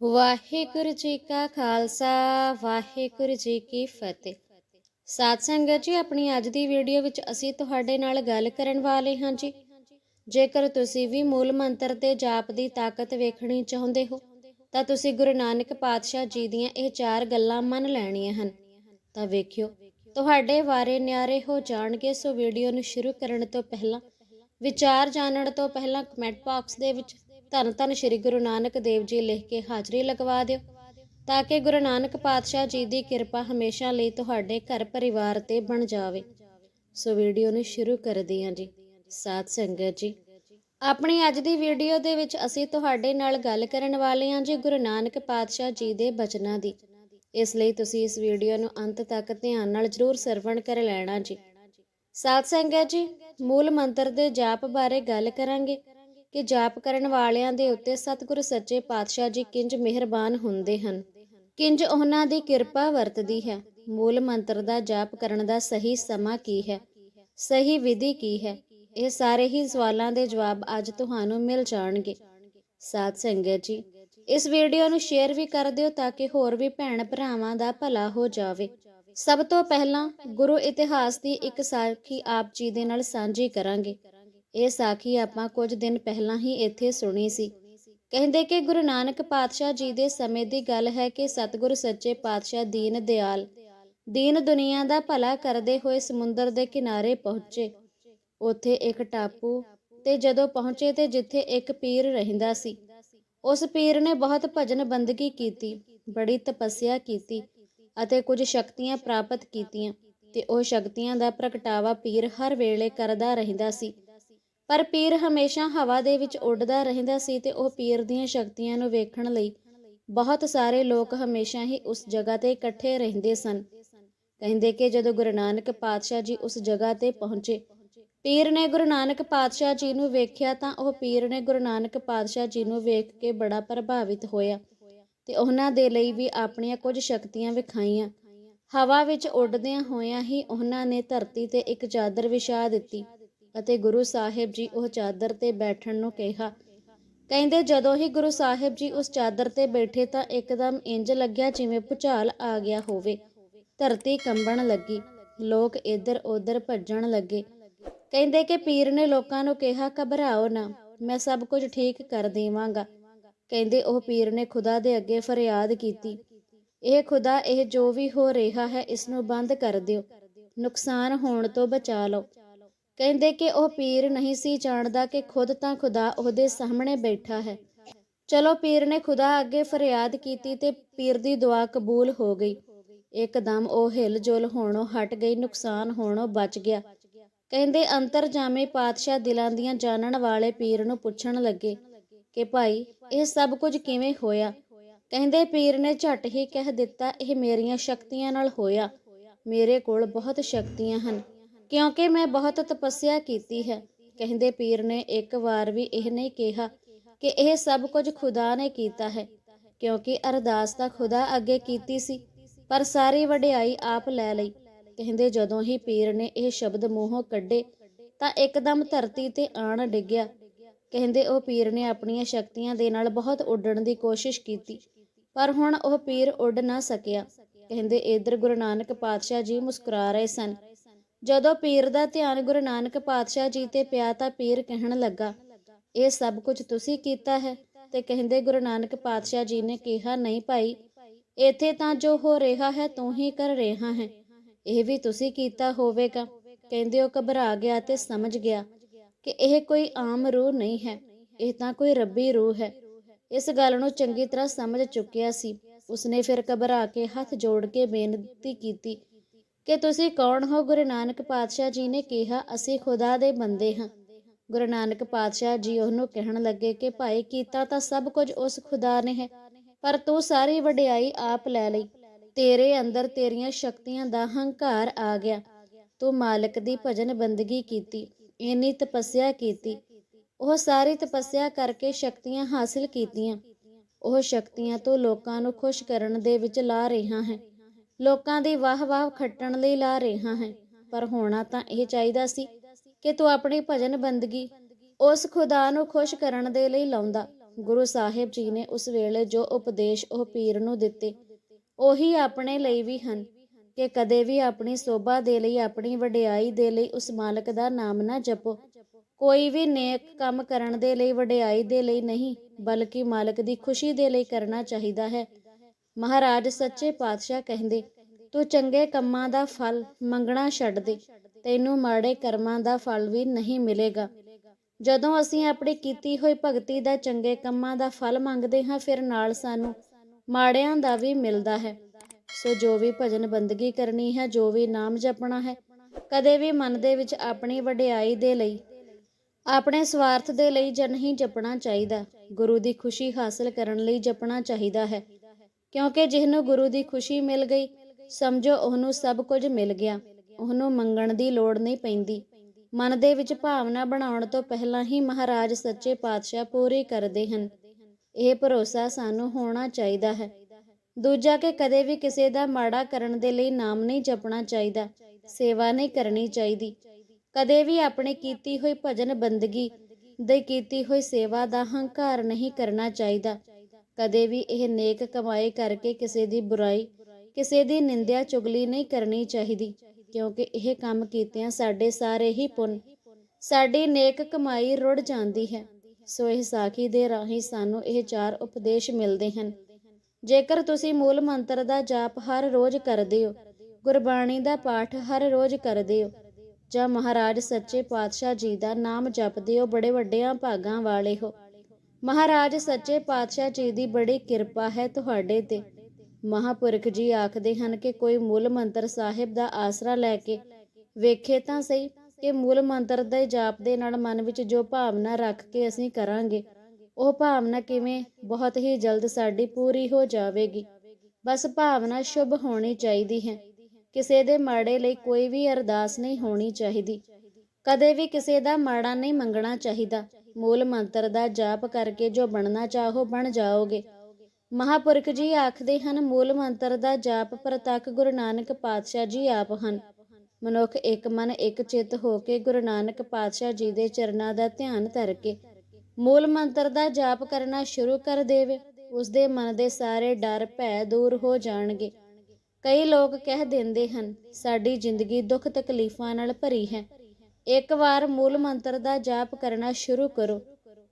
ਵਾਹਿਗੁਰੂ ਜੀ ਕਾ ਖਾਲਸਾ, ਵਾਹਿਗੁਰੂ ਜੀ ਕੀ ਫਤਿਹ। ਸਾਧ ਸੰਗਤ ਜੀ, ਆਪਣੀ ਅੱਜ ਦੀ ਵੀਡੀਓ ਵਿੱਚ ਅਸੀਂ ਤੁਹਾਡੇ ਨਾਲ ਗੱਲ ਕਰਨ ਵਾਲੇ ਹਾਂ ਜੀ। ਜੇਕਰ ਤੁਸੀਂ ਵੀ ਮੂਲ ਮੰਤਰ ਤੇ ਜਾਪ ਦੀ ਤਾਕਤ ਵੇਖਣੀ ਚਾਹੁੰਦੇ ਹੋ, ਤਾਂ ਤੁਸੀਂ ਗੁਰੂ ਨਾਨਕ ਪਾਤਸ਼ਾਹ ਜੀ ਦੀਆਂ ਇਹ ਚਾਰ ਗੱਲਾਂ ਮੰਨ ਲੈਣੀਆਂ ਹਨ। ਤਾਂ ਵੇਖਿਓ, ਤੁਹਾਡੇ ਵਾਰੇ ਨਿਆਰੇ ਹੋ ਜਾਣਗੇ, ਸੋ ਵੀਡੀਓ ਨੂੰ ਸ਼ੁਰੂ ਕਰਨ ਤੋਂ ਪਹਿਲਾਂ, ਵਿਚਾਰ ਜਾਣਨ ਤੋਂ ਪਹਿਲਾਂ ਕਮੈਂਟ ਬਾਕਸ ਦੇ ਵਿੱਚ ਧੰਨ ਧੰਨ ਸ਼੍ਰੀ ਗੁਰੂ ਨਾਨਕ ਦੇਵ ਜੀ ਲਿਖ ਕੇ ਹਾਜ਼ਰੀ ਲਗਵਾ ਦਿਓ, ਤਾਂ ਕਿ ਗੁਰੂ ਨਾਨਕ ਪਾਤਸ਼ਾਹ ਜੀ ਦੀ ਕਿਰਪਾ ਹਮੇਸ਼ਾ ਲਈ ਤੁਹਾਡੇ ਘਰ ਪਰਿਵਾਰ ਤੇ ਬਣ ਜਾਵੇ। ਸੋ ਵੀਡੀਓ ਨੂੰ ਸ਼ੁਰੂ ਕਰਦੇ ਹਾਂ ਜੀ। ਸਾਧ ਸੰਗਤ ਜੀ, ਆਪਣੀ ਅੱਜ ਦੀ ਵੀਡੀਓ ਦੇ ਵਿੱਚ ਅਸੀਂ ਤੁਹਾਡੇ ਨਾਲ ਗੱਲ ਕਰਨ ਵਾਲੇ ਹਾਂ ਜੀ ਗੁਰੂ ਨਾਨਕ ਪਾਤਸ਼ਾਹ ਜੀ ਦੇ ਬਚਨਾਂ ਦੀ। ਇਸ ਲਈ ਤੁਸੀਂ ਇਸ ਵੀਡੀਓ ਨੂੰ ਅੰਤ ਤੱਕ ਧਿਆਨ ਨਾਲ ਜ਼ਰੂਰ ਸਰਵਣ ਕਰ ਲੈਣਾ ਜੀ। ਸਾਧ ਸੰਗਤ ਜੀ, ਮੂਲ ਮੰਤਰ ਦੇ ਜਾਪ ਬਾਰੇ ਗੱਲ ਕਰਾਂਗੇ। ਕਿ ਜਾਪ ਕਰਨ ਵਾਲਿਆਂ ਦੇ ਉੱਤੇ ਸਤਿਗੁਰੂ ਸੱਚੇ ਪਾਤਸ਼ਾਹ ਜੀ ਕਿੰਜ ਮਿਹਰਬਾਨ ਹੁੰਦੇ ਹਨ। ਕਿੰਜ ਉਹਨਾਂ ਦੀ ਕਿਰਪਾ ਵਰਤਦੀ ਹੈ। ਮੂਲ ਮੰਤਰ ਦਾ ਜਾਪ ਕਰਨ ਦਾ ਸਹੀ ਸਮਾਂ ਕੀ ਹੈ। ਸਹੀ ਵਿਧੀ ਕੀ ਹੈ। ਇਹ ਸਾਰੇ ਹੀ ਸਵਾਲਾਂ ਦੇ ਜਵਾਬ ਅੱਜ ਤੁਹਾਨੂੰ ਮਿਲ ਜਾਣਗੇ। ਸਾਧ ਸੰਗਤ ਜੀ, ਇਸ ਵੀਡੀਓ ਨੂੰ ਸ਼ੇਅਰ ਵੀ ਕਰ ਦਿਓ ਤਾਂ ਕਿ ਹੋਰ ਵੀ ਭੈਣ ਭਰਾਵਾਂ ਦਾ ਭਲਾ ਹੋ ਜਾਵੇ। ਸਭ ਤੋਂ ਪਹਿਲਾਂ ਗੁਰੂ ਇਤਿਹਾਸ ਦੀ ਇੱਕ ਸਾਖੀ ਆਪ ਜੀ ਦੇ ਨਾਲ ਸਾਂਝੀ ਕਰਾਂਗੇ। ਇਹ ਸਾਖੀ ਆਪਾਂ ਕੁਝ ਦਿਨ ਪਹਿਲਾਂ ਹੀ ਇੱਥੇ ਸੁਣੀ ਸੀ। ਕਹਿੰਦੇ ਕਿ ਗੁਰੂ ਨਾਨਕ ਪਾਤਸ਼ਾਹ ਜੀ ਦੇ ਸਮੇਂ ਦੀ ਗੱਲ ਹੈ ਕਿ ਸਤਿਗੁਰ ਸੱਚੇ ਪਾਤਸ਼ਾਹ ਦੀਨ ਦਿਆਲ, ਦੀਨ ਦੁਨੀਆ ਦਾ ਭਲਾ ਕਰਦੇ ਹੋਏ ਸਮੁੰਦਰ ਦੇ ਕਿਨਾਰੇ ਪਹੁੰਚੇ। ਉੱਥੇ ਇੱਕ ਟਾਪੂ ਤੇ ਜਦੋਂ ਪਹੁੰਚੇ ਤੇ ਜਿੱਥੇ ਇੱਕ ਪੀਰ ਰਹਿੰਦਾ ਸੀ। ਉਸ ਪੀਰ ਨੇ ਬਹੁਤ ਭਜਨ ਬੰਦਗੀ ਕੀਤੀ, ਬੜੀ ਤਪੱਸਿਆ ਕੀਤੀ ਅਤੇ ਕੁਝ ਸ਼ਕਤੀਆਂ ਪ੍ਰਾਪਤ ਕੀਤੀਆਂ ਤੇ ਉਹ ਸ਼ਕਤੀਆਂ ਦਾ ਪ੍ਰਗਟਾਵਾ ਪੀਰ ਹਰ ਵੇਲੇ ਕਰਦਾ ਰਹਿੰਦਾ ਸੀ। ਪਰ ਪੀਰ ਹਮੇਸ਼ਾ ਹਵਾ ਦੇ ਵਿੱਚ ਉੱਡਦਾ ਰਹਿੰਦਾ ਸੀ ਤੇ ਉਹ ਪੀਰ ਦੀਆਂ ਸ਼ਕਤੀਆਂ ਨੂੰ ਵੇਖਣ ਲਈ ਬਹੁਤ ਸਾਰੇ ਲੋਕ ਹਮੇਸ਼ਾ ਹੀ ਉਸ ਜਗ੍ਹਾ ਤੇ ਇਕੱਠੇ ਰਹਿੰਦੇ ਸਨ। ਕਹਿੰਦੇ ਕਿ ਜਦੋਂ ਗੁਰੂ ਨਾਨਕ ਪਾਤਸ਼ਾਹ ਜੀ ਉਸ ਜਗ੍ਹਾ ਤੇ ਪਹੁੰਚੇ, ਪੀਰ ਨੇ ਗੁਰੂ ਨਾਨਕ ਪਾਤਸ਼ਾਹ ਜੀ ਨੂੰ ਵੇਖਿਆ ਤਾਂ ਉਹ ਪੀਰ ਨੇ ਗੁਰੂ ਨਾਨਕ ਪਾਤਸ਼ਾਹ ਜੀ ਨੂੰ ਵੇਖ ਕੇ ਬੜਾ ਪ੍ਰਭਾਵਿਤ ਹੋਇਆ ਤੇ ਉਹਨਾਂ ਦੇ ਲਈ ਵੀ ਆਪਣੀਆਂ ਕੁਝ ਸ਼ਕਤੀਆਂ ਵਿਖਾਈਆਂ। ਹਵਾ ਵਿੱਚ ਉੱਡਦਿਆਂ ਹੋਇਆਂ ਹੀ ਉਹਨਾਂ ਨੇ ਧਰਤੀ ਤੇ ਇੱਕ ਚਾਦਰ ਵਿਛਾ ਦਿੱਤੀ। ਅਤੇ ਗੁਰੂ ਸਾਹਿਬ ਜੀ ਉਹ ਚਾਦਰ ਤੇ ਬੈਠਣ ਨੂੰ ਕਿਹਾ। ਕਹਿੰਦੇ, ਜਦੋਂ ਹੀ ਗੁਰੂ ਸਾਹਿਬ ਜੀ ਉਸ ਚਾਦਰ ਤੇ ਬੈਠੇ ਤਾਂ ਇੱਕਦਮ ਇੰਜ ਲੱਗਿਆ ਜਿਵੇਂ ਭੁਚਾਲ ਆ ਗਿਆ ਹੋਵੇ। ਧਰਤੀ ਕੰਬਣ ਲੱਗੀ, ਲੋਕ ਇੱਧਰ ਉੱਧਰ ਭੱਜਣ ਲੱਗੇ। ਕਹਿੰਦੇ ਕਿ ਪੀਰ ਨੇ ਲੋਕਾਂ ਨੂੰ ਕਿਹਾ, ਘਬਰਾਓ ਨਾ, ਮੈਂ ਸਭ ਕੁਝ ਠੀਕ ਕਰ ਦੇਵਾਂਗਾ। ਕਹਿੰਦੇ, ਉਹ ਪੀਰ ਨੇ ਖੁਦਾ ਦੇ ਅੱਗੇ ਫਰਿਆਦ ਕੀਤੀ। ਇਹ ਖੁਦਾ, ਇਹ ਜੋ ਵੀ ਹੋ ਰਿਹਾ ਹੈ, ਇਸ ਨੂੰ ਬੰਦ ਕਰ ਦਿਓ। ਨੁਕਸਾਨ ਹੋਣ ਤੋਂ ਬਚਾ ਲਓ। ਕਹਿੰਦੇ ਕਿ ਉਹ ਪੀਰ ਨਹੀਂ ਸੀ ਜਾਣਦਾ ਕਿ ਖੁਦ ਤਾਂ ਖੁਦਾ ਉਹਦੇ ਸਾਹਮਣੇ ਬੈਠਾ ਹੈ। ਚਲੋ ਪੀਰ ਨੇ ਖੁਦਾ ਅੱਗੇ ਫਰਿਆਦ ਕੀਤੀ ਤੇ ਪੀਰ ਦੀ ਦੁਆ ਕਬੂਲ ਹੋ ਗਈ। ਇੱਕਦਮ ਉਹ ਹਿਲ ਜੁਲ ਹੋਣੋਂ ਹਟ ਗਈ, ਨੁਕਸਾਨ ਹੋਣੋਂ ਬਚ ਗਿਆ। ਕਹਿੰਦੇ ਅੰਤਰ ਜਾਮੇ ਪਾਤਸ਼ਾਹ ਦਿਲਾਂ ਦੀਆਂ ਜਾਣਨ ਵਾਲੇ ਪੀਰ ਨੂੰ ਪੁੱਛਣ ਲੱਗੇ ਕਿ ਭਾਈ, ਇਹ ਸਭ ਕੁਝ ਕਿਵੇਂ ਹੋਇਆ? ਕਹਿੰਦੇ ਪੀਰ ਨੇ ਝਟ ਹੀ ਕਹਿ ਦਿੱਤਾ, ਇਹ ਮੇਰੀਆਂ ਸ਼ਕਤੀਆਂ ਨਾਲ ਹੋਇਆ। ਮੇਰੇ ਕੋਲ ਬਹੁਤ ਸ਼ਕਤੀਆਂ ਹਨ। ਕਿਉਂਕਿ ਮੈਂ ਬਹੁਤ ਤਪੱਸਿਆ ਕੀਤੀ ਹੈ। ਕਹਿੰਦੇ ਪੀਰ ਨੇ ਇੱਕ ਵਾਰ ਵੀ ਇਹ ਨਹੀਂ ਕਿਹਾ ਕਿ ਇਹ ਸਭ ਕੁਝ ਖੁਦਾ ਨੇ ਕੀਤਾ ਹੈ, ਕਿਉਂਕਿ ਅਰਦਾਸ ਤਾਂ ਖੁਦਾ ਅੱਗੇ ਕੀਤੀ ਸੀ, ਪਰ ਸਾਰੀ ਵਡਿਆਈ ਆਪ ਲੈ ਲਈ। ਕਹਿੰਦੇ ਜਦੋਂ ਹੀ ਪੀਰ ਨੇ ਇਹ ਸ਼ਬਦ ਮੂੰਹੋਂ ਕੱਢੇ, ਤਾਂ ਇੱਕਦਮ ਧਰਤੀ ਤੇ ਆਣ ਡਿੱਗਿਆ। ਕਹਿੰਦੇ ਉਹ ਪੀਰ ਨੇ ਆਪਣੀਆਂ ਸ਼ਕਤੀਆਂ ਦੇ ਨਾਲ ਬਹੁਤ ਉੱਡਣ ਦੀ ਕੋਸ਼ਿਸ਼ ਕੀਤੀ, ਪਰ ਹੁਣ ਉਹ ਪੀਰ ਉੱਡ ਨਾ ਸਕਿਆ। ਕਹਿੰਦੇ ਇਧਰ ਗੁਰੂ ਨਾਨਕ ਪਾਤਸ਼ਾਹ ਜੀ ਮੁਸਕਰਾ ਰਹੇ ਸਨ। ਜਦੋਂ ਪੀਰ ਦਾ ਧਿਆਨ ਗੁਰੂ ਨਾਨਕ ਪਾਤਸ਼ਾਹ ਜੀ ਤੇ ਪਿਆ ਤਾਂ ਪੀਰ ਕਹਿਣ ਲੱਗਾ, ਇਹ ਸਭ ਕੁਝ ਤੁਸੀਂ ਕੀਤਾ ਹੈ? ਤੇ ਕਹਿੰਦੇ ਗੁਰੂ ਨਾਨਕ ਪਾਤਸ਼ਾਹ ਜੀ ਨੇ ਕਿਹਾ, ਨਹੀਂ ਭਾਈ, ਇੱਥੇ ਤਾਂ ਜੋ ਹੋ ਰਿਹਾ ਹੈ, ਤੂੰ ਹੀ ਕਰ ਰਿਹਾ ਹੈ। ਇਹ ਵੀ ਤੁਸੀਂ ਕੀਤਾ ਹੋਵੇਗਾ। ਕਹਿੰਦੇ ਉਹ ਘਬਰਾ ਗਿਆ ਤੇ ਸਮਝ ਗਿਆ ਕਿ ਇਹ ਕੋਈ ਆਮ ਰੂਹ ਨਹੀਂ ਹੈ, ਇਹ ਤਾਂ ਕੋਈ ਰੱਬੀ ਰੂਹ ਹੈ। ਇਸ ਗੱਲ ਨੂੰ ਚੰਗੀ ਤਰ੍ਹਾਂ ਸਮਝ ਚੁੱਕਿਆ ਸੀ। ਉਸਨੇ ਫਿਰ ਘਬਰਾ ਕੇ ਹੱਥ ਜੋੜ ਕੇ ਬੇਨਤੀ ਕੀਤੀ ਕਿ ਤੁਸੀਂ ਕੌਣ ਹੋ? ਗੁਰੂ ਨਾਨਕ ਪਾਤਸ਼ਾਹ ਜੀ ਨੇ ਕਿਹਾ, ਅਸੀਂ ਖੁਦਾ ਦੇ ਬੰਦੇ ਹਾਂ। ਗੁਰੂ ਨਾਨਕ ਪਾਤਸ਼ਾਹ ਜੀ ਉਹਨੂੰ ਕਹਿਣ ਲੱਗੇ ਕਿ, ਭਾਈ, ਕੀਤਾ ਤਾਂ ਸਭ ਕੁਝ ਉਸ ਖੁਦਾ ਨੇ ਹੈ, ਪਰ ਤੂੰ ਸਾਰੀ ਵਡਿਆਈ ਆਪ ਲੈ ਲਈ। ਤੇਰੇ ਅੰਦਰ ਤੇਰੀਆਂ ਸ਼ਕਤੀਆਂ ਦਾ ਹੰਕਾਰ ਆ ਗਿਆ। ਤੂੰ ਮਾਲਕ ਦੀ ਭਜਨ ਬੰਦਗੀ ਕੀਤੀ, ਇੰਨੀ ਤਪੱਸਿਆ ਕੀਤੀ। ਉਹ ਸਾਰੀ ਤਪੱਸਿਆ ਕਰਕੇ ਸ਼ਕਤੀਆਂ ਹਾਸਲ ਕੀਤੀਆਂ। ਉਹ ਸ਼ਕਤੀਆਂ ਤੋਂ ਲੋਕਾਂ ਨੂੰ ਖੁਸ਼ ਕਰਨ ਦੇ ਵਿੱਚ ਲਾ ਰਿਹਾ ਹੈ। ਲੋਕਾਂ ਦੀ ਵਾਹ-ਵਾਹ ਖੱਟਣ ਲਈ ਲਾ ਰਿਹਾ ਹੈ। ਪਰ ਹੋਣਾ ਤਾਂ ਇਹ ਚਾਹੀਦਾ ਸੀ ਕਿ ਤੂੰ ਆਪਣੀ ਭਜਨ ਬੰਦਗੀ ਉਸ ਖੁਦਾ ਨੂੰ ਖੁਸ਼ ਕਰਨ ਦੇ ਲਈ ਲਾਉਂਦਾ। ਗੁਰੂ ਸਾਹਿਬ ਜੀ ਨੇ ਉਸ ਵੇਲੇ ਜੋ ਉਪਦੇਸ਼ ਉਹ ਪੀਰ ਨੂੰ ਦਿੱਤੇ, ਉਹੀ ਆਪਣੇ ਲਈ ਵੀ ਹਨ ਕਿ ਕਦੇ ਵੀ ਆਪਣੀ ਸੋਭਾ ਦੇ ਲਈ, ਆਪਣੀ ਵਡਿਆਈ ਦੇ ਲਈ ਉਸ ਮਾਲਕ ਦਾ ਨਾਮ ਨਾ ਜਪੋ। ਕੋਈ ਵੀ ਨੇਕ ਕੰਮ ਕਰਨ ਦੇ ਲਈ, ਵਡਿਆਈ ਦੇ ਲਈ ਨਹੀਂ, ਬਲਕਿ ਮਾਲਕ ਦੀ ਖੁਸ਼ੀ ਦੇ ਲਈ ਕਰਨਾ ਚਾਹੀਦਾ ਹੈ। ਮਹਾਰਾਜ ਸੱਚੇ ਪਾਤਸ਼ਾਹ ਕਹਿੰਦੇ, ਤੂੰ ਚੰਗੇ ਕੰਮਾਂ ਦਾ ਫਲ ਮੰਗਣਾ ਛੱਡ ਦੇ, ਤੈਨੂੰ ਮਾੜੇ ਕਰਮਾਂ ਦਾ ਫਲ ਵੀ ਨਹੀਂ ਮਿਲੇਗਾ। ਜਦੋਂ ਅਸੀਂ ਆਪਣੀ ਕੀਤੀ ਹੋਈ ਭਗਤੀ ਦਾ ਚੰਗੇ ਕੰਮਾਂ ਦਾ ਫਲ ਮੰਗਦੇ ਹਾਂ, ਫਿਰ ਨਾਲ ਸਾਨੂੰ ਮਾੜਿਆਂ ਦਾ ਵੀ ਮਿਲਦਾ ਹੈ। ਸੋ ਜੋ ਵੀ ਭਜਨ ਬੰਦਗੀ ਕਰਨੀ ਹੈ, ਜੋ ਵੀ ਨਾਮ ਜਪਣਾ ਹੈ, ਕਦੇ ਵੀ ਮਨ ਦੇ ਵਿੱਚ ਆਪਣੀ ਵਡਿਆਈ ਦੇ ਲਈ, ਆਪਣੇ ਸਵਾਰਥ ਦੇ ਲਈ ਜ ਨਹੀਂ ਜਪਣਾ ਚਾਹੀਦਾ। ਗੁਰੂ ਦੀ ਖੁਸ਼ੀ ਹਾਸਲ ਕਰਨ ਲਈ ਜਪਣਾ ਚਾਹੀਦਾ ਹੈ। ਕਿਉਂਕਿ ਜਿਹਨੂੰ ਗੁਰੂ ਦੀ ਖੁਸ਼ੀ ਮਿਲ ਗਈ, ਸਮਝੋ ਉਹਨੂੰ ਸਭ ਕੁਝ ਮਿਲ ਗਿਆ। ਉਹਨੂੰ ਮੰਗਣ ਦੀ ਲੋੜ ਨਹੀਂ ਪੈਂਦੀ। ਮਨ ਦੇ ਵਿੱਚ ਭਾਵਨਾ ਬਣਾਉਣ ਤੋਂ ਪਹਿਲਾਂ ਹੀ ਮਹਾਰਾਜ ਸੱਚੇ ਪਾਤਸ਼ਾਹ ਪੂਰੀ ਕਰਦੇ ਹਨ। ਇਹ ਭਰੋਸਾ ਸਾਨੂੰ ਹੋਣਾ ਚਾਹੀਦਾ ਹੈ। ਦੂਜਾ ਕਿ ਕਦੇ ਵੀ ਕਿਸੇ ਦਾ ਮਾੜਾ ਕਰਨ ਦੇ ਲਈ ਨਾਮ ਨਹੀਂ ਜਪਣਾ ਚਾਹੀਦਾ, ਸੇਵਾ ਨਹੀਂ ਕਰਨੀ ਚਾਹੀਦੀ। ਕਦੇ ਵੀ ਆਪਣੀ ਕੀਤੀ ਹੋਈ ਭਜਨ ਬੰਦਗੀ, ਦੇ ਕੀਤੀ ਹੋਈ ਸੇਵਾ ਦਾ ਹੰਕਾਰ ਨਹੀਂ ਕਰਨਾ ਚਾਹੀਦਾ। ਕਦੇ ਵੀ ਇਹ ਨੇਕ ਕਮਾਈ ਕਰਕੇ ਕਿਸੇ ਦੀ ਬੁਰਾਈ, ਕਿਸੇ ਦੀ ਨਿੰਦਿਆ ਚੁਗਲੀ ਨਹੀਂ ਕਰਨੀ ਚਾਹੀਦੀ, ਕਿਉਂਕਿ ਇਹ ਕੰਮ ਕੀਤਿਆਂ ਸਾਡੇ ਸਾਰੇ ਹੀ ਪੁੰਨ, ਸਾਡੀ ਨੇਕ ਕਮਾਈ ਰੁੜ ਜਾਂਦੀ ਹੈ। ਸੋ ਇਹ ਸਾਖੀ ਦੇ ਰਾਹੀਂ ਸਾਨੂੰ ਇਹ ਚਾਰ ਉਪਦੇਸ਼ ਮਿਲਦੇ ਹਨ। ਜੇਕਰ ਤੁਸੀਂ ਮੂਲ ਮੰਤਰ ਦਾ ਜਾਪ ਹਰ ਰੋਜ਼ ਕਰਦੇ ਹੋ, ਗੁਰਬਾਣੀ ਦਾ ਪਾਠ ਹਰ ਰੋਜ਼ ਕਰਦੇ ਹੋ, ਜਾਂ ਮਹਾਰਾਜ ਸੱਚੇ ਪਾਤਸ਼ਾਹ ਜੀ ਦਾ ਨਾਮ ਜਪਦੇ ਹੋ, ਬੜੇ ਵੱਡਿਆਂ ਭਾਗਾਂ ਵਾਲੇ ਹੋ ਮਹਾਰਾਜ, ਸੱਚੇ ਪਾਤਸ਼ਾਹ ਜੀ ਦੀ ਬੜੀ ਕਿਰਪਾ ਹੈ ਤੁਹਾਡੇ ਤੇ। ਮਹਾਪੁਰਖ ਜੀ ਆਖਦੇ ਹਨ ਕਿ ਕੋਈ ਮੂਲ ਮੰਤਰ ਸਾਹਿਬ ਦਾ ਆਸਰਾ ਲੈ ਕੇ ਵੇਖੇ ਤਾਂ ਸਹੀ ਕਿ ਮੂਲ ਮੰਤਰ ਦੇ ਜਾਪ ਦੇ ਨਾਲ ਮਨ ਵਿੱਚ ਜੋ ਭਾਵਨਾ ਰੱਖ ਕੇ ਅਸੀਂ ਕਰਾਂਗੇ, ਉਹ ਭਾਵਨਾ ਕਿਵੇਂ ਬਹੁਤ ਹੀ ਜਲਦ ਸਾਡੀ ਪੂਰੀ ਹੋ ਜਾਵੇਗੀ। ਬਸ ਭਾਵਨਾ ਸ਼ੁਭ ਹੋਣੀ ਚਾਹੀਦੀ ਹੈ। ਕਿਸੇ ਦੇ ਮਾੜੇ ਲਈ ਕੋਈ ਵੀ ਅਰਦਾਸ ਨਹੀਂ ਹੋਣੀ ਚਾਹੀਦੀ। ਕਦੇ ਵੀ ਕਿਸੇ ਦਾ ਮਾੜਾ ਨਹੀਂ ਮੰਗਣਾ ਚਾਹੀਦਾ। ਮੂਲ ਮੰਤਰ ਦਾ ਜਾਪ ਕਰਕੇ ਜੋ ਬਣਨਾ ਚਾਹੋ ਬਣ ਜਾਓਗੇ। ਮਹਾਪੁਰਖ ਜੀ ਆਖਦੇ ਹਨ, ਮੂਲ ਮੰਤਰ ਦਾ ਜਾਪ ਪ੍ਰਤੱਖ ਗੁਰੂ ਨਾਨਕ ਪਾਤਸ਼ਾਹ ਜੀ ਆਪ ਹਨ। ਮਨੁੱਖ ਇੱਕ ਮਨ, ਇੱਕ ਚਿੱਤ ਹੋ ਕੇ ਗੁਰੂ ਨਾਨਕ ਪਾਤਸ਼ਾਹ ਜੀ ਦੇ ਚਰਨਾਂ ਦਾ ਧਿਆਨ ਧਰ ਕੇ ਮੂਲ ਮੰਤਰ ਦਾ ਜਾਪ ਕਰਨਾ ਸ਼ੁਰੂ ਕਰ ਦੇਵੇ ਉਸ ਦੇ ਮਨ ਦੇ ਸਾਰੇ ਡਰ, ਭੈ ਦੂਰ ਹੋ ਜਾਣਗੇ। ਕਈ ਲੋਕ ਕਹਿ ਦਿੰਦੇ ਹਨ, ਸਾਡੀ ਜ਼ਿੰਦਗੀ ਦੁੱਖ ਤਕਲੀਫਾਂ ਨਾਲ ਭਰੀ ਹੈ। ਇੱਕ ਵਾਰ ਮੂਲ ਮੰਤਰ ਦਾ ਜਾਪ ਕਰਨਾ ਸ਼ੁਰੂ ਕਰੋ।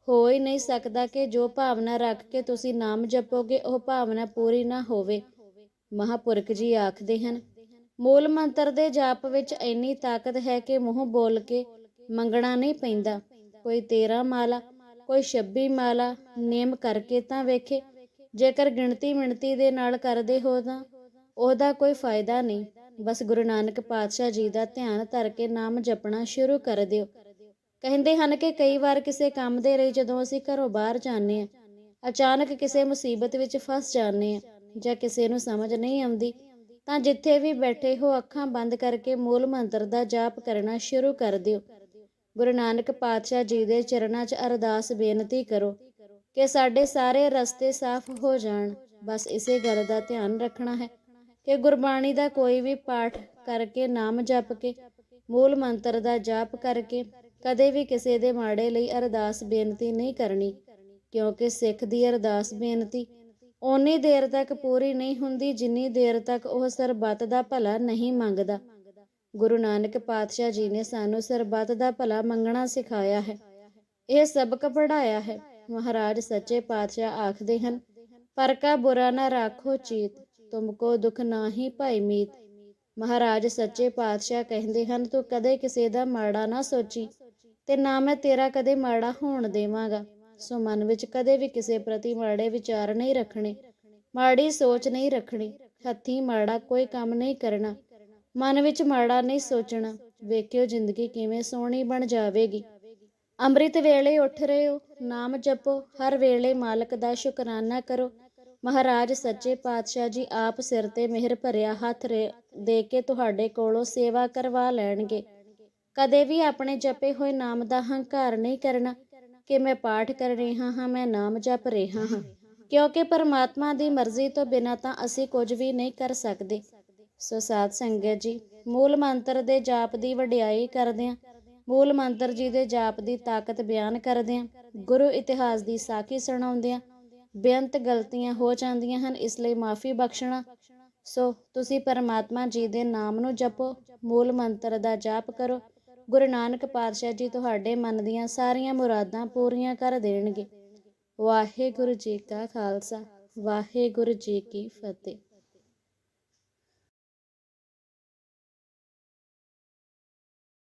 ਹੋ ਹੀ ਨਹੀਂ ਸਕਦਾ ਕਿ ਜੋ ਭਾਵਨਾ ਰੱਖ ਕੇ ਤੁਸੀਂ ਨਾਮ ਜਪੋਗੇ, ਉਹ ਭਾਵਨਾ ਪੂਰੀ ਨਾ ਹੋਵੇ। ਮਹਾਪੁਰਖ ਜੀ ਆਖਦੇ ਹਨ, ਮੂਲ ਮੰਤਰ ਦੇ ਜਾਪ ਵਿੱਚ ਇੰਨੀ ਤਾਕਤ ਹੈ ਕਿ ਮੂੰਹ ਬੋਲ ਕੇ ਮੰਗਣਾ ਨਹੀਂ ਪੈਂਦਾ। ਕੋਈ 13 ਮਾਲਾ, ਕੋਈ 26 ਮਾਲਾ ਨੇਮ ਕਰਕੇ ਤਾਂ ਵੇਖੇ। ਜੇਕਰ ਗਿਣਤੀ ਮਿਣਤੀ ਦੇ ਨਾਲ ਕਰਦੇ ਹੋ ਤਾਂ ਉਹਦਾ ਕੋਈ ਫਾਇਦਾ ਨਹੀਂ। ਬਸ ਗੁਰੂ ਨਾਨਕ ਪਾਤਸ਼ਾਹ ਜੀ ਦਾ ਧਿਆਨ ਧਰ ਕੇ ਨਾਮ ਜਪਣਾ ਸ਼ੁਰੂ ਕਰ ਦਿਓ। ਕਹਿੰਦੇ ਹਨ ਕਿ ਕਈ ਵਾਰ ਕਿਸੇ ਕੰਮ ਦੇ ਲਈ ਜਦੋਂ ਅਸੀਂ ਘਰੋਂ ਬਾਹਰ ਜਾਂਦੇ ਹਾਂ, ਅਚਾਨਕ ਕਿਸੇ ਮੁਸੀਬਤ ਵਿੱਚ ਫਸ ਜਾਂਦੇ ਹਾਂ ਜਾਂ ਕਿਸੇ ਨੂੰ ਸਮਝ ਨਹੀਂ ਆਉਂਦੀ, ਤਾਂ ਜਿੱਥੇ ਵੀ ਬੈਠੇ ਹੋ ਅੱਖਾਂ ਬੰਦ ਕਰਕੇ ਮੂਲ ਮੰਤਰ ਦਾ ਜਾਪ ਕਰਨਾ ਸ਼ੁਰੂ ਕਰ ਦਿਓ। ਗੁਰੂ ਨਾਨਕ ਪਾਤਸ਼ਾਹ ਜੀ ਦੇ ਚਰਨਾਂ 'ਚ ਅਰਦਾਸ ਬੇਨਤੀ ਕਰੋ ਕਿ ਸਾਡੇ ਸਾਰੇ ਰਸਤੇ ਸਾਫ਼ ਹੋ ਜਾਣ। ਬਸ ਇਸੇ ਗੱਲ ਦਾ ਧਿਆਨ ਰੱਖਣਾ ਹੈ। ਕਿ ਗੁਰਬਾਣੀ ਦਾ ਕੋਈ ਵੀ ਪਾਠ ਕਰਕੇ, ਨਾਮ ਜਪ ਕੇ, ਮੂਲ ਮੰਤਰ ਦਾ ਜਾਪ ਕਰਕੇ ਕਦੇ ਵੀ ਕਿਸੇ ਦੇ ਮਾੜੇ ਲਈ ਅਰਦਾਸ ਬੇਨਤੀ ਨਹੀਂ ਕਰਨੀ, ਕਿਉਂਕਿ ਸਿੱਖ ਦੀ ਅਰਦਾਸ ਬੇਨਤੀ ਓਨੀ ਦੇਰ ਤੱਕ ਪੂਰੀ ਨਹੀਂ ਹੁੰਦੀ ਜਿੰਨੀ ਦੇਰ ਤੱਕ ਉਹ ਸਰਬੱਤ ਦਾ ਭਲਾ ਨਹੀਂ ਮੰਗਦਾ। ਗੁਰੂ ਨਾਨਕ ਪਾਤਸ਼ਾਹ ਜੀ ਨੇ ਸਾਨੂੰ ਸਰਬੱਤ ਦਾ ਭਲਾ ਮੰਗਣਾ ਸਿਖਾਇਆ ਹੈ। ਇਹ ਸਬਕ ਪੜਾਇਆ ਹੈ। ਮਹਾਰਾਜ ਸੱਚੇ ਪਾਤਸ਼ਾਹ ਆਖਦੇ ਹਨ, ਪਰ ਕਾ ਬੁਰਾ ਨਾ ਰੱਖੋ ਚੀਤ ਤੁਮਕੋ ਦੁਖ ਨਾਹੀ ਭਾਈ ਮੀਤ। ਮਹਾਰਾਜ ਸੱਚੇ ਪਾਤਸ਼ਾਹ ਕਹਿੰਦੇ ਹਨ, ਤੂੰ ਕਦੇ ਕਿਸੇ ਦਾ ਮਾੜਾ ਨਾ ਸੋਚੀ ਤੇ ਨਾ ਮੈਂ ਤੇਰਾ ਕਦੇ ਮਾੜਾ ਹੋਣ ਦੇਵਾਂਗਾ। ਸੋ ਮਨ ਵਿੱਚ ਕਦੇ ਵੀ ਕਿਸੇ ਪ੍ਰਤੀ ਮਾੜੇ ਵਿਚਾਰ ਨਹੀਂ ਰੱਖਣੇ, ਮਾੜੀ ਸੋਚ ਨਹੀਂ ਰੱਖਣੀ, ਹੱਥੀਂ ਮਾੜਾ ਕੋਈ ਕੰਮ ਨਹੀਂ ਕਰਨਾ। ਮਨ ਵਿੱਚ ਮਾੜਾ ਨਹੀਂ ਸੋਚਣਾ, ਵੇਖਿਓ ਜ਼ਿੰਦਗੀ ਕਿਵੇਂ ਸੋਹਣੀ ਬਣ ਜਾਵੇਗੀ। ਅੰਮ੍ਰਿਤ ਵੇਲੇ ਉੱਠ ਰਹੇ ਹੋ, ਨਾਮ ਜਪੋ, ਹਰ ਵੇਲੇ ਮਾਲਕ ਦਾ ਸ਼ੁਕਰਾਨਾ ਕਰੋ। ਮਹਾਰਾਜ, ਸੱਚੇ ਪਾਤਸ਼ਾਹ ਜੀ ਆਪ ਸਿਰ ਤੇ ਮਿਹਰ ਭਰਿਆ ਹੱਥ ਦੇ ਕੇ ਤੁਹਾਡੇ ਕੋਲੋਂ ਸੇਵਾ ਕਰਵਾ ਲੈਣਗੇ। ਕਦੇ ਵੀ ਆਪਣੇ ਜਪੇ ਹੋਏ ਨਾਮ ਦਾ ਹੰਕਾਰ ਨਹੀਂ ਕਰਨਾ ਕਿ ਮੈਂ ਪਾਠ ਕਰ ਰਿਹਾ ਹਾਂ, ਮੈਂ ਨਾਮ ਜਪ ਰਿਹਾ ਹਾਂ। ਕਿਉਂਕਿ ਪਰਮਾਤਮਾ ਦੀ ਮਰਜ਼ੀ ਤੋਂ ਬਿਨਾਂ ਤਾਂ ਅਸੀਂ ਕੁਝ ਵੀ ਨਹੀਂ ਕਰ ਸਕਦੇ। ਸੋ ਸਾਧ ਸੰਗਤ ਜੀ, ਮੂਲ ਮੰਤਰ ਦੇ ਜਾਪ ਦੀ ਵਡਿਆਈ ਕਰਦਿਆਂ ਮੂਲ ਮੰਤਰ ਜੀ ਦੇ ਜਾਪ ਦੀ ਤਾਕਤ ਬਿਆਨ ਕਰਦੇ ਹਾਂ। ਗੁਰੂ ਇਤਿਹਾਸ ਦੀ ਸਾਖੀ ਸੁਣਾਉਂਦੇ ਹਾਂ। ਬੇਅੰਤ ਗਲਤੀਆਂ ਹੋ ਜਾਂਦੀਆਂ ਹਨ, ਇਸ ਲਈ ਮਾਫੀ ਬਖਸ਼ਣਾ। ਸੋ ਤੁਸੀਂ ਪਰਮਾਤਮਾ ਜੀ ਦੇ ਨਾਮ ਨੂੰ ਜਪੋ, ਮੂਲ ਮੰਤਰ ਦਾ ਜਾਪ ਕਰੋ। ਗੁਰੂ ਨਾਨਕ ਪਾਤਸ਼ਾਹ ਜੀ ਤੁਹਾਡੇ ਮਨ ਦੀਆਂ ਸਾਰੀਆਂ ਮੁਰਾਦਾਂ ਪੂਰੀਆਂ ਕਰ ਦੇਣਗੇ। ਵਾਹਿਗੁਰੂ ਜੀ ਕਾ ਖਾਲਸਾ, ਵਾਹਿਗੁਰੂ ਜੀ ਕੀ ਫਤਿਹ।